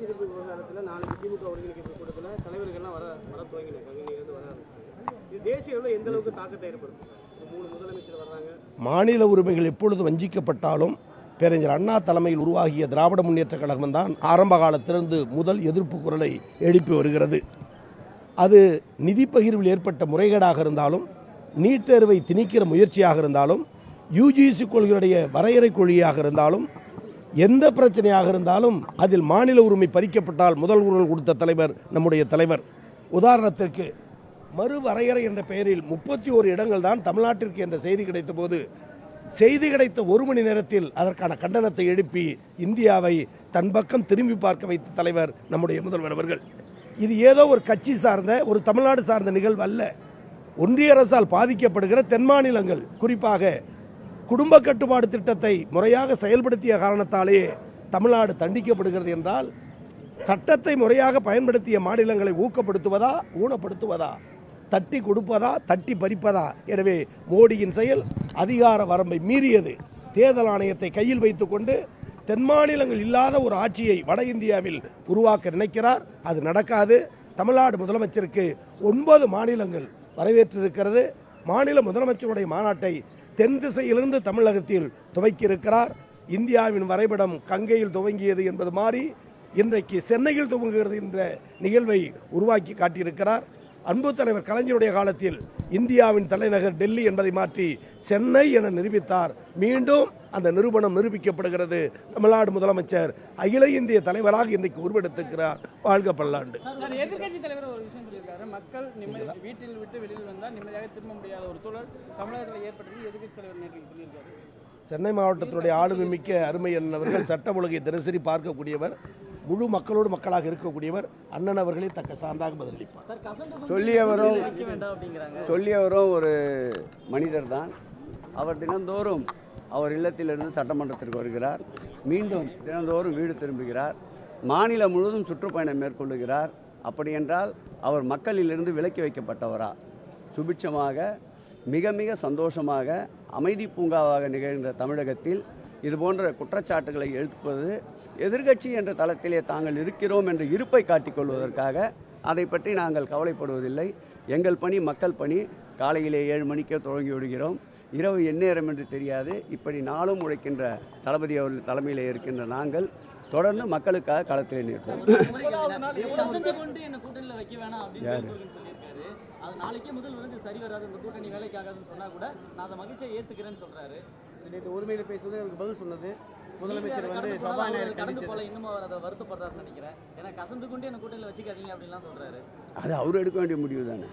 தொகுதி விவகாரத்தில் நாளைக்கு திமுக ஒருங்கிணைப்பு கூட்டத்தில் தலைவர்கள்லாம் வர வர துவங்கினாங்க. இருந்து வர ஆரம்பிச்சாங்க இது தேசிய அளவில் எந்த அளவுக்கு தாக்கத்தை ஏற்படுத்தும் மூணு முதலமைச்சர் வர்றாங்க. மாநில உரிமைகள் எப்பொழுது வஞ்சிக்கப்பட்டாலும் பேரறிஞர் அண்ணா தலைமையில் உருவாகிய திராவிட முன்னேற்ற கழகம் தான் ஆரம்ப காலத்திலிருந்து முதல் எதிர்ப்பு குரலை எழுப்பி வருகிறது. அது நிதி பகிர்வில் ஏற்பட்ட முறைகேடாக இருந்தாலும் நீட் தேர்வை திணிக்கிற முயற்சியாக இருந்தாலும் யூஜிசி கொள்கையுடைய வரையறை கொள்கையாக இருந்தாலும் எந்த பிரச்சனையாக இருந்தாலும் அதில் மாநில உரிமை பறிக்கப்பட்டால் முதல் குரல் கொடுத்த தலைவர் நம்முடைய தலைவர். உதாரணத்திற்கு மறுவரையறை என்ற பெயரில் முப்பத்தி ஓரு இடங்கள் தான் தமிழ்நாட்டிற்கு என்ற செய்தி கிடைத்த போது செய்தி கிடைத்த ஒரு மணி நேரத்தில் அதற்கான கண்டனத்தை எழுப்பி இந்தியாவை தன் பக்கம் திரும்பி பார்க்க வைத்த தலைவர் நம்முடைய முதல்வர் அவர்கள். இது ஏதோ ஒரு கட்சி சார்ந்த ஒரு தமிழ்நாடு சார்ந்த நிகழ்வு அல்ல. ஒன்றிய அரசால் பாதிக்கப்படுகிற தென் மாநிலங்கள் குறிப்பாக குடும்ப கட்டுப்பாடு திட்டத்தை முறையாக செயல்படுத்திய காரணத்தாலே தமிழ்நாடு தண்டிக்கப்படுகிறது என்றால் சட்டத்தை முறையாக பயன்படுத்திய மாநிலங்களை ஊக்கப்படுத்துவதா ஊனப்படுத்துவதா தட்டி கொடுப்பதா தட்டி பறிப்பதா? எனவே மோடியின் செயல் அதிகார வரம்பை மீறியது. தேர்தல் ஆணையத்தை கையில் வைத்துக்கொண்டு தென் மாநிலங்கள் இல்லாத ஒரு ஆட்சியை வட இந்தியாவில் உருவாக்க நினைக்கிறார். அது நடக்காது. தமிழ்நாடு முதலமைச்சருக்கு ஒன்பது மாநிலங்கள் வரவேற்றிருக்கிறது. மாநில முதலமைச்சருடைய மாநாட்டை தென் திசையிலிருந்து தமிழகத்தில் துவக்கியிருக்கிறார். இந்தியாவின் வரைபடம் கங்கையில் துவங்கியது என்பது மாறி இன்றைக்கு சென்னையில் துவங்குகிறது என்ற நிகழ்வை உருவாக்கி காட்டியிருக்கிறார். அன்பு தலைவர் கலைஞருடைய காலத்தில் இந்தியாவின் தலைநகர் டெல்லி என்பதை மாற்றி சென்னை என நிரூபித்தார். மீண்டும் அந்த நிரூபணம் நிரூபிக்கப்படுகிறது. தமிழ்நாடு முதலமைச்சர் அகில இந்திய தலைவராக இன்றைக்கு உருவெடுத்திருக்கிறார். வாழ்க பல்லாண்டு. சென்னை மாவட்டத்தினுடைய ஆளுமை மிக்க அருமை அவர்கள் சட்ட ஒழுங்கை தினசரி பார்க்கக்கூடியவர். முழு மக்களோடு மக்களாக இருக்கக்கூடியவர் அண்ணன் அவர்களே தக்க சான்றாக பதிலளிப்பார். சொல்லியவரும் சொல்லியவரும் ஒரு மனிதர் தான். அவர் தினந்தோறும் அவர் இல்லத்திலிருந்து சட்டமன்றத்திற்கு வருகிறார். மீண்டும் தினந்தோறும் வீடு திரும்புகிறார். மாநிலம் முழுவதும் சுற்றுப்பயணம் மேற்கொள்ளுகிறார். அப்படி என்றால் அவர் மக்களிலிருந்து விலக்கி வைக்கப்பட்டவரா? சுபிட்சமாக மிக மிக சந்தோஷமாக அமைதி பூங்காவாக நிகழ்கின்ற தமிழகத்தில் இது போன்ற குற்றச்சாட்டுகளை எழுப்புவது எதிர்க்கட்சி என்ற தளத்திலே தாங்கள் இருக்கிறோம் என்ற இருப்பை காட்டிக்கொள்வதற்காக அதை பற்றி நாங்கள் கவலைப்படுவதில்லை. எங்கள் பணி மக்கள் பணி. காலையிலே ஏழு மணிக்கே தொடங்கி விடுகிறோம். இரவு எந்நேரம் என்று தெரியாது. இப்படி நாளும் உழைக்கின்ற தளபதி அவர்கள் தலைமையிலே இருக்கின்ற நாங்கள் தொடர்ந்து மக்களுக்காக களத்திலே நிற்போம். கசந்து அது நாளைக்கே முதல் வந்து சரி வராது இந்த கூட்டணி வேலைக்காகாதுன்னு சொன்னா கூட நான் அதை மகிழ்ச்சியை ஏத்துக்கிறேன்னு சொல்றாரு. நேற்று ஒருமையில் பேசுவது அதுக்கு பதில் சொன்னது. முதலமைச்சர் வந்து சபாநாயகர் கடந்து போல இன்னும் அவர் அதை வருத்தப்படுறாருன்னு நினைக்கிறேன். ஏன்னா கசந்து கொண்டு என்ன கூட்டணியில் வச்சுக்காதீங்க அப்படின்லாம் சொல்றாரு. அது அவர் எடுக்க வேண்டிய முடிவு தானே.